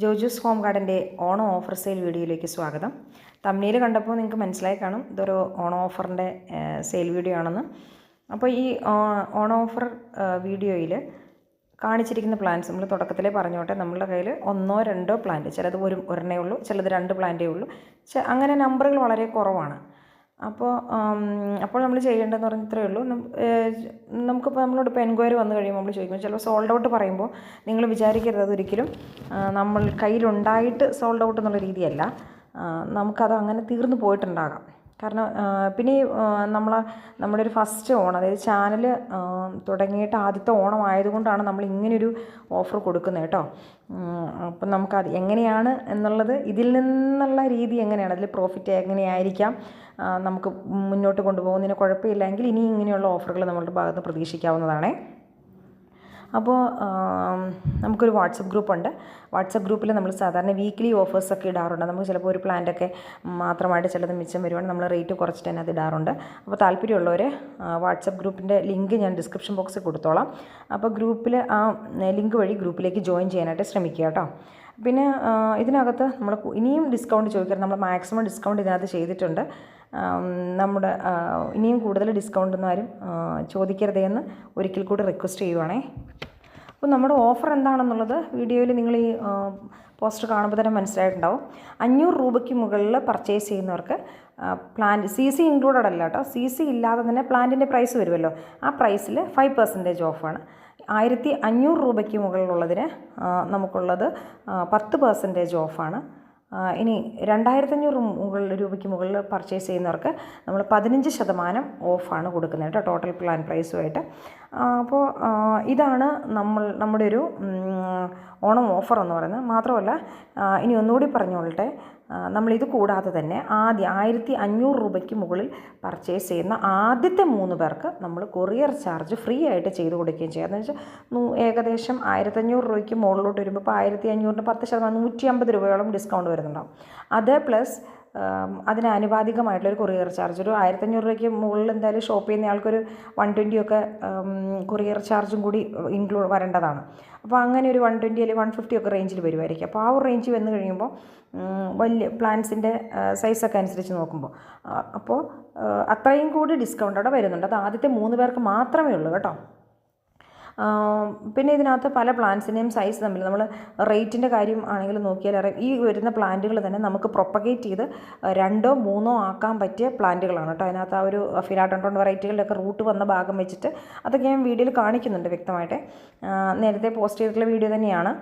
ജോജൂസ് home ഗാർഡന്റെ Onam offer sale വീഡിയോയിലേക്ക് സ്വാഗതം. തമ്മിയിൽ കണ്ടപ്പോൾ നിങ്ങൾക്ക് മനസ്സിലായി കാണും. ഇതൊരു ഓണം ഓഫറിന്റെ സെയിൽ വീഡിയോ ആണെന്ന്. അപ്പോൾ ഈ ഓണം ഓഫർ വീഡിയോയിൽ കാണിച്ചിരിക്കുന്ന പ്ലാന്റ്സ് നമ്മൾ തുടക്കത്തിലേ പറഞ്ഞോട്ടെ. നമ്മളുടെ കയ്യിൽ ഒന്നോ രണ്ടോ പ്ലാന്റ് ചിലത് ഒരു ഒരെണ്ണേ ഉള്ളൂ. ചിലത് രണ്ട് പ്ലാന്റേ ഉള്ളൂ. അങ്ങനെ നമ്പറുകൾ വളരെ കുറവാണ്. അപ്പോൾ അപ്പോൾ നമ്മൾ ചെയ്യേണ്ടതെന്ന് പറഞ്ഞാൽ ഇത്രയേ ഉള്ളൂ. നമുക്കിപ്പോൾ നമ്മളോട് ഇപ്പോൾ എൻക്വയറി വന്നു കഴിയുമ്പോൾ നമ്മൾ ചോദിക്കും. ചിലപ്പോൾ സോൾഡ് ഔട്ട് പറയുമ്പോൾ നിങ്ങൾ വിചാരിക്കരുത് അതൊരിക്കലും. നമ്മൾ കയ്യിലുണ്ടായിട്ട് സോൾഡ് ഔട്ട് എന്നുള്ള രീതിയല്ല. നമുക്കത് അങ്ങനെ തീർന്നു പോയിട്ടുണ്ടാകാം. കാരണം പിന്നെ ഈ നമ്മൾ നമ്മുടെ ഒരു ഫസ്റ്റ് ഓണം അതായത് ചാനൽ തുടങ്ങിയിട്ട് ആദ്യത്തെ ഓണം ആയതുകൊണ്ടാണ് നമ്മൾ ഇങ്ങനെയൊരു ഓഫർ കൊടുക്കുന്നത് കേട്ടോ. അപ്പം നമുക്കത് എങ്ങനെയാണ് എന്നുള്ളത് ഇതിൽ നിന്നുള്ള രീതി എങ്ങനെയാണ് അതിൽ പ്രോഫിറ്റ് എങ്ങനെയായിരിക്കാം നമുക്ക് മുന്നോട്ട് കൊണ്ടുപോകുന്നതിന് കുഴപ്പമില്ലെങ്കിൽ ഇനി ഇങ്ങനെയുള്ള ഓഫറുകൾ നമ്മളുടെ ഭാഗത്ത് പ്രതീക്ഷിക്കാവുന്നതാണേ. അപ്പോൾ നമുക്കൊരു വാട്സപ്പ് ഗ്രൂപ്പുണ്ട്. വാട്സപ്പ് ഗ്രൂപ്പിൽ നമ്മൾ സാധാരണ വീക്ക്ലി ഓഫേഴ്സൊക്കെ ഇടാറുണ്ട്. നമുക്ക് ചിലപ്പോൾ ഒരു പ്ലാന്റൊക്കെ മാത്രമായിട്ട് ചിലത് മിച്ചം വരുവാണെങ്കിൽ നമ്മൾ റേറ്റ് കുറച്ചിട്ട് തന്നെ അത് ഇടാറുണ്ട്. അപ്പോൾ താല്പര്യമുള്ളവർ വാട്സപ്പ് ഗ്രൂപ്പിന്റെ ലിങ്ക് ഞാൻ ഡിസ്ക്രിപ്ഷൻ ബോക്സിൽ കൊടുത്തോളാം. അപ്പോൾ ഗ്രൂപ്പിൽ ആ ലിങ്ക് വഴി ഗ്രൂപ്പിലേക്ക് ജോയിൻ ചെയ്യാനായിട്ട് ശ്രമിക്കുക കേട്ടോ. പിന്നെ ഇതിനകത്ത് നമ്മൾ ഇനിയും ഡിസ്കൗണ്ട് ചോദിക്കരുത് നമ്മൾ മാക്സിമം ഡിസ്കൗണ്ട് ഇതിനകത്ത് ചെയ്തിട്ടുണ്ട്. നമ്മുടെ ഇനിയും കൂടുതൽ ഡിസ്കൗണ്ട് ഒന്നും ആരും ചോദിക്കരുതേ എന്ന് ഒരിക്കൽ കൂടി റിക്വസ്റ്റ് ചെയ്യുവാണേ. അപ്പോൾ നമ്മുടെ ഓഫർ എന്താണെന്നുള്ളത് വീഡിയോയിൽ നിങ്ങൾ ഈ പോസ്റ്റർ കാണുമ്പോൾ തന്നെ മനസ്സിലായിട്ടുണ്ടാവും. അഞ്ഞൂറ് രൂപയ്ക്ക് മുകളിൽ പർച്ചേസ് ചെയ്യുന്നവർക്ക് പ്ലാന്റ് സി സി ഇൻക്ലൂഡഡ് അല്ല കേട്ടോ. സി സി ഇല്ലാതെ തന്നെ പ്ലാന്റിന്റെ പ്രൈസ് വരുമല്ലോ. ആ പ്രൈസിൽ ഫൈവ് പെർസെന്റേജ് ഓഫാണ് ആയിരത്തി അഞ്ഞൂറ് രൂപയ്ക്ക് മുകളിലുള്ളതിന് നമുക്കുള്ളത് പത്ത് പെർസെന്റേജ് ഓഫാണ് ഇനി രണ്ടായിരത്തഞ്ഞൂറ് മുകളിൽ രൂപയ്ക്ക് മുകളിൽ പർച്ചേസ് ചെയ്യുന്നവർക്ക് നമ്മൾ പതിനഞ്ച് ശതമാനം ഓഫാണ് കൊടുക്കുന്നത് കേട്ടോ ടോട്ടൽ പ്ലാൻ പ്രൈസുമായിട്ട് അപ്പോൾ ഇതാണ് നമ്മൾ നമ്മുടെ ഒരു ഓണം ഓഫർ എന്ന് പറയുന്നത്. മാത്രമല്ല ഇനി ഒന്നുകൂടി പറഞ്ഞോളട്ടെ. ആ, നമ്മളിത് കൂടാതെ തന്നെ ആദ്യം ആയിരത്തി അഞ്ഞൂറ് രൂപയ്ക്ക് മുകളിൽ പർച്ചേസ് ചെയ്യുന്ന ആദ്യത്തെ മൂന്ന് പേർക്ക് നമ്മൾ കൊറിയർ ചാർജ് ഫ്രീ ആയിട്ട് ചെയ്ത് കൊടുക്കുകയും ചെയ്യാം. എന്ന് വെച്ചാൽ ഏകദേശം ആയിരത്തഞ്ഞൂറ് രൂപയ്ക്ക് മുകളിലോട്ട് വരുമ്പോൾ ഇപ്പോൾ ആയിരത്തി അഞ്ഞൂറിന് പത്ത് ശതമാനം നൂറ്റി അമ്പത് രൂപയോളം ഡിസ്കൗണ്ട് വരുന്നുണ്ടാവും. അത് പ്ലസ് അതിന് ആനുപാതികമായിട്ടുള്ളൊരു കൊറിയർ ചാർജ് ഒരു ആയിരത്തഞ്ഞൂറ് രൂപയ്ക്ക് മുകളിൽ എന്തായാലും ഷോപ്പ് ചെയ്യുന്ന ആൾക്കൊരു വൺ ട്വന്റിയൊക്കെ കൊറിയർ ചാർജും കൂടി ഇൻക്ലൂഡ് വരേണ്ടതാണ്. അപ്പോൾ അങ്ങനെ ഒരു വൺ ട്വന്റി അല്ലെങ്കിൽ വൺ ഫിഫ്റ്റി ഒക്കെ റേഞ്ചിൽ വരുമായിരിക്കും അപ്പോൾ ആ ഒരു റേഞ്ച് വന്ന് കഴിയുമ്പോൾ വലിയ പ്ലാൻസിന്റെ സൈസൊക്കെ അനുസരിച്ച് നോക്കുമ്പോൾ അപ്പോൾ അത്രയും കൂടി ഡിസ്കൗണ്ട് അവിടെ വരുന്നുണ്ട്. അത് ആദ്യത്തെ മൂന്ന് പേർക്ക് മാത്രമേ ഉള്ളൂ കേട്ടോ. പിന്നെ ഇതിനകത്ത് പല പ്ലാന്റ്സിന്റെയും സൈസ് തമ്മിൽ നമ്മൾ റേറ്റിന്റെ കാര്യം ആണെങ്കിലും നോക്കിയാൽ അറിയാം. ഈ വരുന്ന പ്ലാന്റുകൾ തന്നെ നമുക്ക് പ്രൊപ്പഗേറ്റ് ചെയ്ത് രണ്ടോ മൂന്നോ ആക്കാൻ പറ്റിയ പ്ലാന്റുകളാണ് കേട്ടോ. അതിനകത്ത് ആ ഒരു ഫിലാട്ടോൺ വെറൈറ്റികളുടെയൊക്കെ റൂട്ട് വന്ന ഭാഗം വെച്ചിട്ട് അതൊക്കെ ഞാൻ വീഡിയോയിൽ കാണിക്കുന്നുണ്ട് വ്യക്തമായിട്ട്. നേരത്തെ പോസ്റ്റ് ചെയ്തിട്ടുള്ള വീഡിയോ തന്നെയാണ്.